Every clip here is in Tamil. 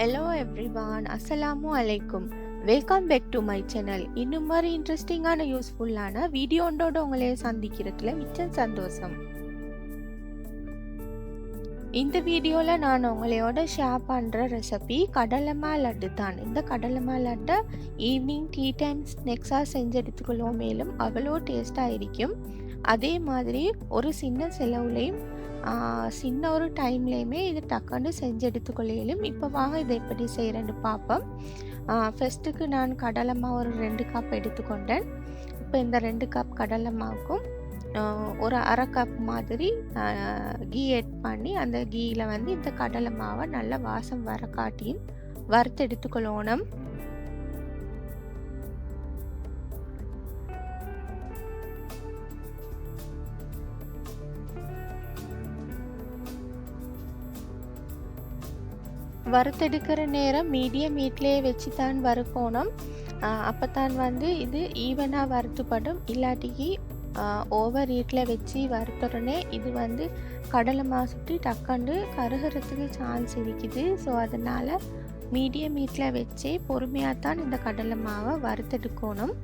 ஹலோ எவ்ரிவான் அஸ்ஸலாமு அலைக்கும் welcome back to my channel இன்னும் மாதிரி இன்ட்ரெஸ்டிங்கான யூஸ்ஃபுல்லான வீடியோண்டோட உங்களை சந்திக்கிறதுல மிச்சம் சந்தோஷம். இந்த வீடியோவில் நான் உங்களையோட ஷேர் பண்ணுற ரெசிபி கடலைமா லட்டு தான். இந்த கடலைமா லட்டை ஈவினிங் டீ டைம் ஸ்நெக்ஸாக செஞ்செடுத்துக்கொள்வோம் மேலும் அவ்வளோ டேஸ்ட்டாக இருக்கும். அதே மாதிரி ஒரு சின்ன செலவுலையும் சின்ன ஒரு டைம்லேயுமே இது டக்குன்னு செஞ்சு எடுத்துக்கொள்ளையிலும். இப்போ வாங்க இதை எப்படி செய்கிறேன்னு பார்ப்போம் ஃபஸ்ட்டுக்கு நான் கடலை மாவு ஒரு ரெண்டு கப் எடுத்துக்கொண்டேன். இப்போ இந்த ரெண்டு கப் கடலை மாவுக்கும் ஒரு அரை கப் மாதிரி கீ ஆட் பண்ணி அந்த கீயில் வந்து இந்த கடலை மாவை நல்லா வாசம் வர காட்டியும் வறுத்து எடுத்துக்கொள்ளணும். வறுத்தெடுக்கிற நேரம் மீடியம் ஹீட்லேயே வச்சு தான் வறுக்கணும். அப்போ தான் வந்து இது ஈவனாக வறுத்துப்படும். இல்லாட்டிக்கு ஓவர் ஹீட்டில் வச்சு வறுத்துடனே இது வந்து கடலை மாசுட்டு டக்காண்டு கருகிறதுக்கு சான்ஸ் இருக்குது. ஸோ அதனால் மீடியம் ஹீட்டில் வச்சே பொறுமையாக தான் இந்த கடலை மாவை வறுத்தெடுக்கணும்.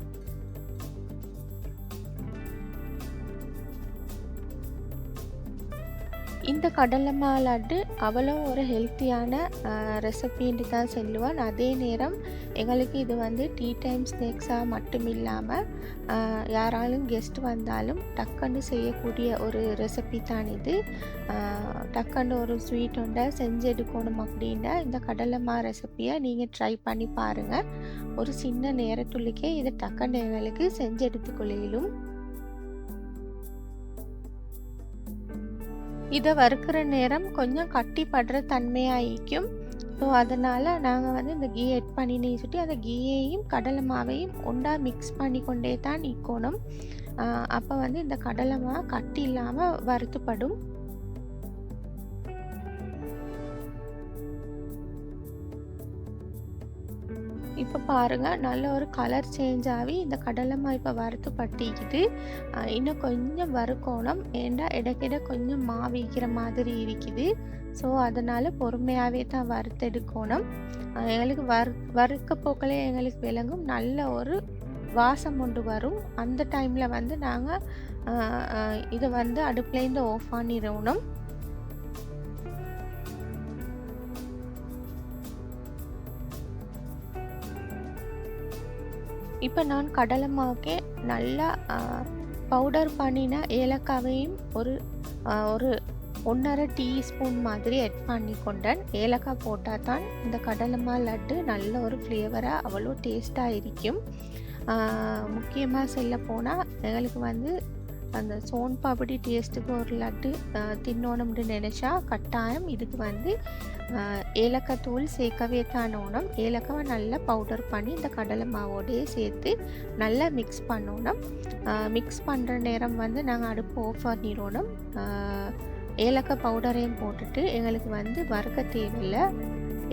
இந்த கடலை லட்டு அவ்வளோ ஒரு ஹெல்த்தியான ரெசிபின்ட்டு தான் சொல்லுவேன் அதே நேரம் எங்களுக்கு இது வந்து டீ டைம் ஸ்நாக்ஸாக மட்டும் இல்லாமல் யாராலும் கெஸ்ட் வந்தாலும் டக்குன்னு செய்யக்கூடிய ஒரு ரெசிபி தான் இது. டக்குன்னு ஒரு ஸ்வீட் ஒன்றை செஞ்சு எடுக்கணும் அப்படின்னா இந்த கடலைமா ரெசிப்பியை நீங்கள் ட்ரை பண்ணி பாருங்கள் ஒரு சின்ன நேரத்துள்ளிக்கே இதை டக்குன்னு எங்களுக்கு செஞ்சு எடுத்துக்கொள்ளிலும். இதை வறுக்கிற நேரம் கொஞ்சம் கட்டி படுற தன்மையாகிக்கும் ஸோ அதனால் நாங்கள் வந்து இந்த கீ எட் பண்ணினே சுற்றி அந்த கீயையும் கடலை மாவையும் ஒன்றா மிக்ஸ் பண்ணி கொண்டே தான் நிற்கணும் அப்போ வந்து இந்த கடலை மா கட்டி இல்லாமல் வறுத்துப்படும். இப்போ பாருங்கள் நல்ல ஒரு கலர் சேஞ்ச் ஆகி இந்த கடலைமா இப்போ வறுத்து பட்டிக்குது. இன்னும் கொஞ்சம் வறுக்கணும். ஏண்டா இடக்கிட கொஞ்சம் மாவிக்கிற மாதிரி இருக்குது. ஸோ அதனால் பொறுமையாகவே தான் வறுத்தெடுக்கணும். எங்களுக்கு வறு வறுக்க போக்களே எங்களுக்கு விளங்கும். நல்ல ஒரு வாசம் கொண்டு வரும். அந்த டைமில் வந்து நாங்கள் இதை வந்து அடுப்புலேருந்து ஆஃப் பண்ணிடணும். இப்போ நான் கடலை மாவுக்கே நல்லா பவுடர் பண்ணின ஏலக்காவையும் ஒரு ஒரு ஒன்றரை டீஸ்பூன் மாதிரி ஆட் பண்ணி கொண்டேன் ஏலக்காய் போட்டால் தான் இந்த கடலைமா லட்டு நல்ல ஒரு ஃப்ளேவராக அவ்வளோ டேஸ்ட்டாக இருக்கும். முக்கியமாக சொல்ல போனால் எங்களுக்கு வந்து அந்த சோன் பாபடி டேஸ்ட்டுக்கு ஒரு லட்டு தின்னோணும்னு நினச்சா கட்டாயம் இதுக்கு வந்து ஏலக்காய் தூள் சேர்க்கவே தானோணும் ஏலக்காவை நல்லா பவுடர் பண்ணி இந்த கடலை மாவோடையே சேர்த்து நல்லா மிக்ஸ் பண்ணணும். மிக்ஸ் பண்ணுற நேரம் வந்து நாங்கள் அடுப்பு ஆஃப் பண்ணிடணும். ஏலக்காய் பவுடரையும் போட்டுட்டு எங்களுக்கு வந்து வறுக்க தேவையில்லை.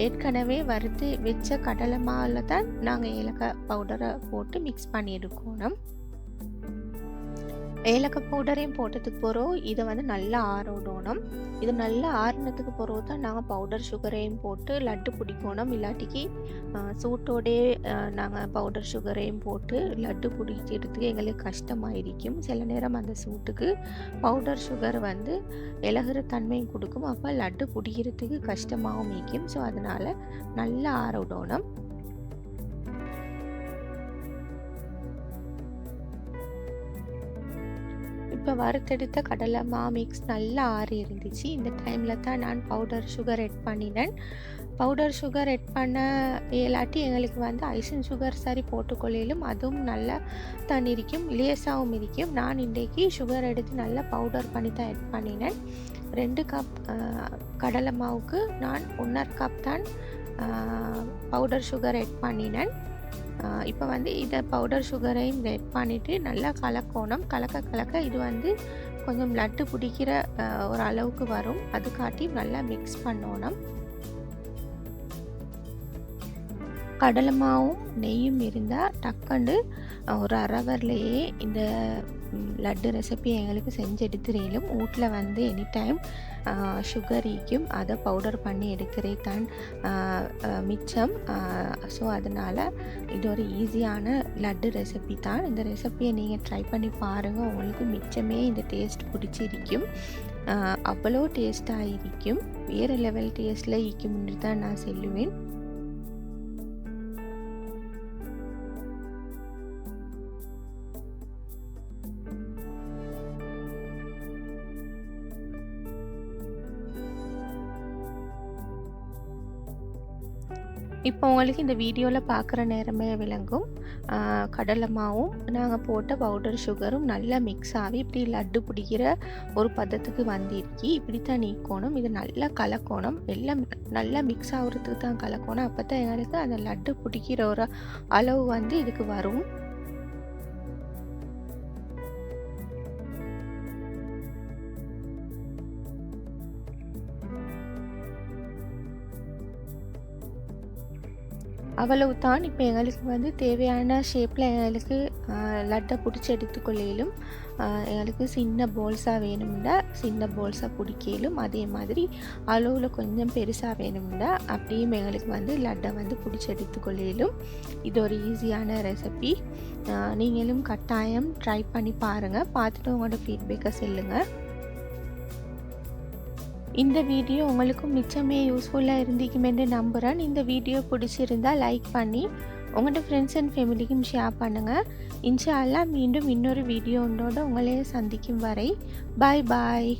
ஏற்கனவே வறுத்து வச்ச கடலை மாவில் தான் நாங்கள் ஏலக்காய் பவுடரை போட்டு மிக்ஸ் பண்ணி எடுக்கணும். ஏலக்காய் பவுடரையும் போட்டதுக்கு போகிறோம் இதை வந்து நல்லா ஆற விடணும் இது நல்லா ஆறினதுக்கு போகிறோம் தான் நாங்கள் பவுடர் சுகரையும் போட்டு லட்டு பிடிக்கணும். இல்லாட்டிக்கு சூட்டோடே நாங்கள் பவுடர் சுகரையும் போட்டு லட்டு பிடிக்கிறதுக்கு எங்களுக்கு கஷ்டமாயிருக்கும். சில நேரம் அந்த சூட்டுக்கு பவுடர் சுகர் வந்து இலகுற தன்மையும் கொடுக்கும். அப்போ லட்டு பிடிக்கிறதுக்கு கஷ்டமாகவும் இருக்கும். ஸோ அதனால் நல்லா ஆற விடணும் இப்போ வறுத்தெடுத்த கடலை மா மிக்ஸ் நல்லா ஆறி இருந்துச்சு. இந்த டைமில் தான் நான் பவுடர் சுகர் எட் பண்ணினேன். பவுடர் சுகர் ஆட் பண்ண இல்லாட்டி எங்களுக்கு வந்து ஐசன் சுகர் சரி போட்டுக்கொள்ளிலும் அதுவும் நல்லா தான் இருக்கும் லேசாகவும் இருக்கும். நான் இன்றைக்கு சுகர் எடுத்து நல்லா பவுடர் பண்ணி தான் எட் பண்ணினேன். ரெண்டு கப் கடலை மாவுக்கு நான் ஒன்றரை கப் தான் பவுடர் சுகர் எட் பண்ணினேன். இப்போ வந்து இதை பவுடர் சுகரையும் வெட் பண்ணிவிட்டு நல்லா கலக்கணும். கலக்க கலக்க இது வந்து கொஞ்சம் லட்டு பிடிக்கிற ஒரு அளவுக்கு வரும். அது காட்டி நல்லா மிக்ஸ் பண்ணணும். கடலை மாவும் நெய்யும் இருந்தால் டக்குண்டு ஒரு அரவர்லேயே இந்த லட்டு ரெசிபி எங்களுக்கு செஞ்சு வீட்டில் வந்து எனி டைம் சுகர் ஈக்கும் அதை பவுடர் பண்ணி எடுக்கிறே தான் மிச்சம். ஸோ அதனால் இது ஒரு ஈஸியான லட்டு ரெசிபி தான். இந்த ரெசிபியை நீங்கள் ட்ரை பண்ணி பாருங்கள் உங்களுக்கு மிச்சமே இந்த டேஸ்ட் பிடிச்சிருக்கும். அவ்வளோ டேஸ்ட்டாக இருக்கும். வேறு லெவல் டேஸ்ட்டில் ஈக்கும்னு தான் நான் சொல்லுவேன். இப்போ உங்களுக்கு இந்த வீடியோவில் பார்க்குற நேரமே விளங்கும். ஆ, கடலை மாவும் நாங்கள் போட்ட பவுடர் சுகரும் நல்லா மிக்ஸ் ஆகி இப்படி லட்டு பிடிக்கிற ஒரு பதத்துக்கு வந்திருக்கி. இப்படி தான் நீக்கணும். இது நல்லா கலக்கணும். எல்லாம் நல்லா மிக்ஸ் ஆகுறதுக்கு தான் கலக்கணும். அப்போ தான் எங்களுக்கு அந்த லட்டு பிடிக்கிற ஒரு அளவு வந்து இதுக்கு வரும். அவ்வளவு தான் இப்போ எங்களுக்கு வந்து தேவையான ஷேப்பில் எங்களுக்கு லட்டை பிடிச்சி எடுத்துக்கொள்ளையிலும் எங்களுக்கு சின்ன போல்ஸாக வேணும்னா சின்ன போல்ஸாக பிடிக்கலும் அதே மாதிரி அளவில் கொஞ்சம் பெருசாக வேணும்னா அப்படியும் எங்களுக்கு வந்து லட்டை வந்து பிடிச்சி எடுத்துக்கொள்ளையிலும். இது ஒரு ஈஸியான ரெசிபி நீங்களும் கட்டாயம் ட்ரை பண்ணி பாருங்கள் பார்த்துட்டு உங்களோட ஃபீட்பேக்கை சொல்லுங்கள் இந்த வீடியோ உங்களுக்கும் மிச்சமே யூஸ்ஃபுல்லாக இருந்திக்குமென்று நம்புகிறேன் இந்த வீடியோ பிடிச்சிருந்தா லைக் பண்ணி உங்களோட ஃப்ரெண்ட்ஸ் அண்ட் ஃபேமிலிக்கும் ஷேர் பண்ணுங்கள் இன்ஷா அல்லாஹ் மீண்டும் இன்னொரு வீடியோனோட உங்களையே சந்திக்கும் வரை பாய் பாய்